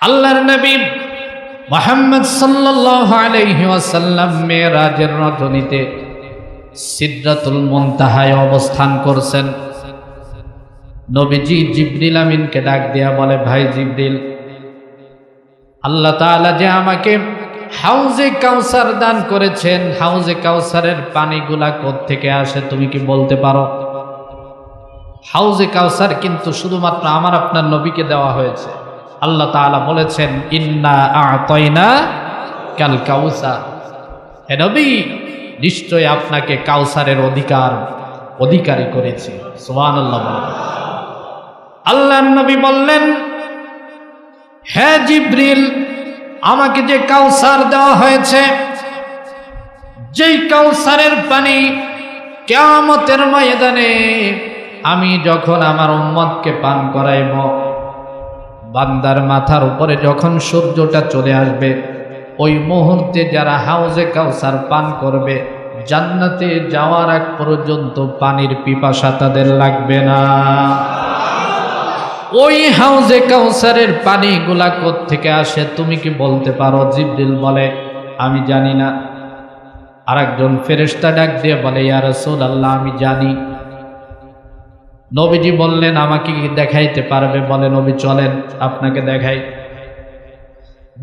আল্লাহর নবী মোহাম্মদ সাল্লাল্লাহু আলাইহি ওয়াসাল্লাম মেরাজের রজনীতে সিদরাতুল মুনতাহায় অবস্থান করছেন। নবীজি জিবরিল আমিনকে ডাক দেয়া বলে, ভাই জিবরিল, আল্লাহ তাআলা যে আমাকে হাউজে কাউসার দান করেছেন, হাউজে কাউসারের পানিগুলা থেকে আসে তুমি কি বলতে পারো? হাউজে কাউসার কিন্তু শুধুমাত্র আমার, আপনার নবীকে দেওয়া হয়েছে। আল্লাহ তাআলা বলেছেন, ইন্না আতয়না কাল কাউসার। হে নবী, নিশ্চয় আপনাকে কাউসারের অধিকার, অধিকারী করেছি। সুবহানাল্লাহ বলেন। আল্লাহ নবী বললেন, হে জিব্রিল, আমাকে যে কাউসার দেওয়া হয়েছে, যেই কাউসারের পানি কেয়ামতের ময়দানে আমি যখন আমার উম্মতকে পান করাইব বান্দার মাথার উপরে যখন সূর্যটা চলে আসবে, ওই মুহূর্তে যারা হাউজে কাউসার পান করবে, জান্নাতে যাওয়ার আগ পর্যন্ত পানির পিপাসা তাদের লাগবে না। ওই হাউজে কাউসারের পানিগুলা থেকে আসে, তুমি কি বলতে পারো? জিব্রিল বলে, আমি জানি না। আরেকজন ফেরেশতা ডাক দিয়ে বলে, ইয়া রাসূলুল্লাহ, আমি জানি। নবীজি বললেন, আমাকে কি দেখাইতে পারবে? বলে নবী, চলেন, আপনাকে দেখাই।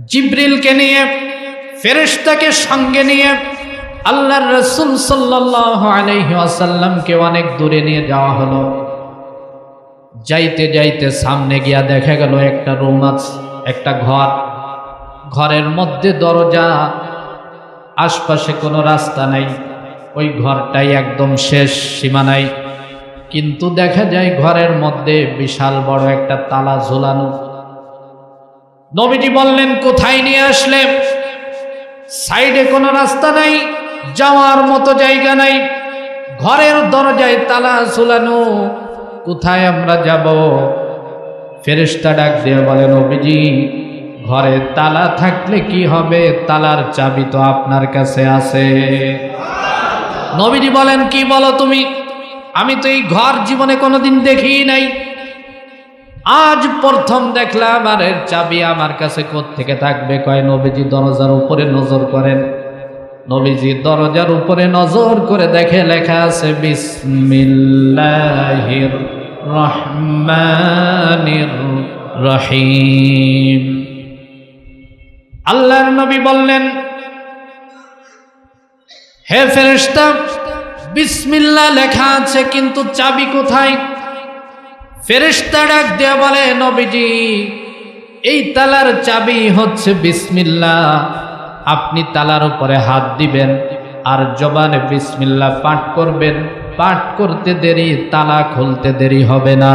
জিব্রিলকে নিয়ে, ফেরেশতাকে সঙ্গে নিয়ে আল্লাহর রসুল ওয়াসাল্লামকে অনেক দূরে নিয়ে যাওয়া হলো। যাইতে যাইতে সামনে গিয়া দেখা গেল, একটা রুম আছে, একটা ঘর। ঘরের মধ্যে দরজা, আশপাশে কোনো রাস্তা নাই। ওই ঘরটাই একদম শেষ সীমানায় কিন্তু দেখা যায় ঘরের মধ্যে বিশাল বড় একটা তালা ঝোলানো। নবীজি বললেন, কোথায় নিয়ে আসলে? সাইডে কোনো রাস্তা নাই, যাওয়ার মতো জায়গা নাই, ঘরের দরজায় তালা ঝুলানো। কোথায় আমরা যাব? ফেরেশতা ডাক দিয়ে বলে, নবীজি, ঘরে তালা থাকলে কি হবে? তালার চাবি তো আপনার কাছে আছে। নবীজি বলেন, কি বলো তুমি? আমি তো এই ঘর জীবনে কোনোদিন দেখি নাই। আজ প্রথম দেখলাম, আর এর চাবি আমার কাছে থেকে থাকবে? কয়, নবীজি দরজার উপরে নজর করেন। নবীজি দরজার উপরে নজর করে দেখে লেখা আছে, বিসমিল্লাহির রহমানির রহিম। আল্লাহর নবী বললেন, হে ফেরেশতা বিসমিল্লাহ লেখা আছে, কিন্তু চাবি কোথায়? ফেরেশতা ডাক দেয়া বলে, নবীজি, এই তালার চাবি হচ্ছে বিসমিল্লা আপনি তালার উপরে হাত দিবেন আর জবানে বিসমিল্লাহ পাঠ করবেন। পাঠ করতে দেরি, তালা খুলতে দেরি হবে না।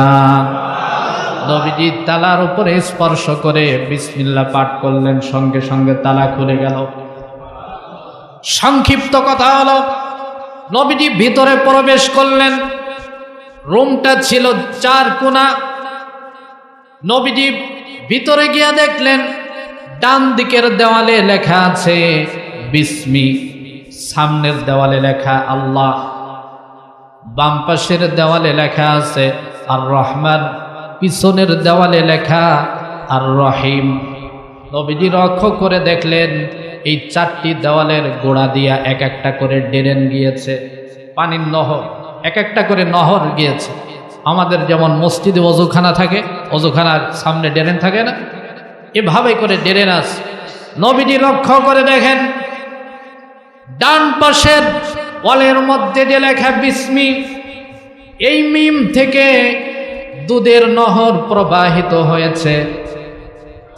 নবীজি তালার উপরে স্পর্শ করে বিসমিল্লাহ পাঠ করলেন, সঙ্গে সঙ্গে তালা খুলে গেল। সংক্ষিপ্ত কথা হলো নবীজি ভিতরে প্রবেশ করলেন। রুমটা ছিল চার কোনা নবীজি ভিতরে গিয়া দেখলেন, ডান দিকের দেওয়ালে লেখা আছে, বিস্মি। সামনের দেওয়ালে লেখা, আল্লাহ। বাম পাশের দেওয়ালে লেখা আছে আর রহমান পিছনের দেওয়ালে লেখা আর রহিম নবীজি লক্ষ্য করে দেখলেন এই চারটি দেওয়ালের গোড়া দিয়া এক একটা করে ডেরেন গিয়েছে, পানির নহর, এক একটা করে নহর গিয়েছে। আমাদের যেমন মসজিদে অজুখানা থাকে, অজুখানার সামনে ডেরেন থাকে না? এভাবে করে ডেরেন আস নবীজি লক্ষ্য করে দেখেন, ডান পাশের ওয়ালের মধ্যে যে লেখা বিস্মি, এই মিম থেকে দুধের নহর প্রবাহিত হয়েছে।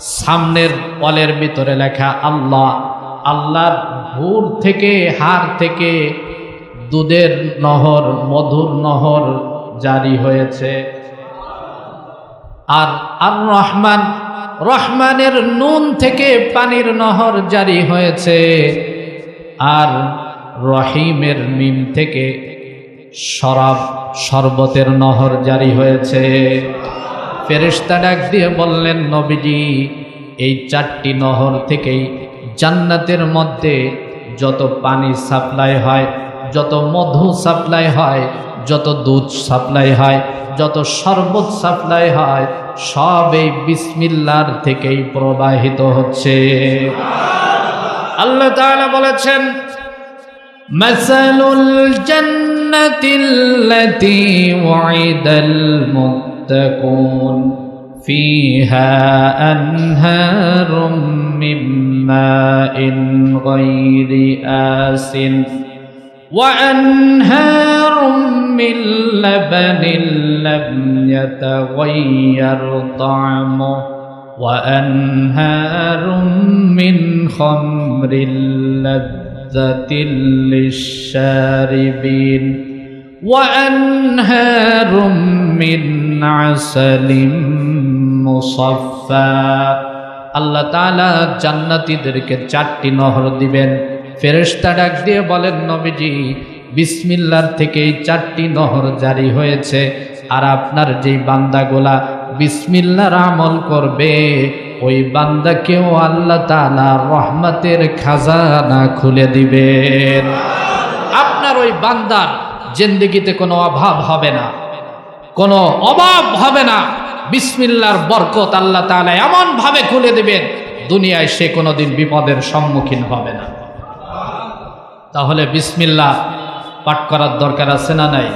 সামনের ওয়ালের ভিতরে লেখা আল্লাহ, আল্লাহর ভুর থেকে, হার থেকে দুধের নহর, মধুর নহর জারি হয়েছে। আর আর রহমান রহমানের নুন থেকে পানির নহর জারি হয়েছে। আর রহিমের মিম থেকে শরাব, শরবতের নহর জারি হয়েছে। ফেরেস্তা ডাক দিয়ে বললেন, নবীজি, এই চারটি নহর থেকেই জান্নাতের মধ্যে যত পানি সাপ্লাই হয়, যত মধু সাপ্লাই হয়, যত দুধ সাপ্লাই হয়, যত শরবত সাপ্লাই হয়, সব এই বিসমিল্লার থেকেই প্রবাহিত হচ্ছে। আল্লাহ তাআলা বলেছেন, মাসালুল জান্নাতিল্লাতি ওয়াইদাল মুত المتقون فيها أنهار من ماء غير آسٍ وأنهار من لبن لم يتغير طعمه وأنهار من خمر لذة للشاربين وأنهار من عسل مصفى আল্লাহ তাআলা জান্নাতীদেরকে চারটি নহর দিবেন ফেরেশতা ডাক দিয়ে বলেন নবীজি বিসমিল্লার থেকে এই চারটি নহর জারি হয়েছে আর আপনার যেই বান্দাগুলা বিসমিল্লার আমল করবে ওই বান্দাকেও আল্লাহ তাআলা রহমতের খাজানা খুলে দিবেন আপনার ওই বান্দার জিন্দিগিতে কোনো অভাব হবে না, কোনো অভাব হবে না। বিসমিল্লার বরকত আল্লাহ তালা এমন ভাবে খুলে দেবেন, দুনিয়ায় সে কোনোদিন বিপদের সম্মুখীন হবে না। তাহলে বিসমিল্লা পাঠ করার দরকার আছে না নাই?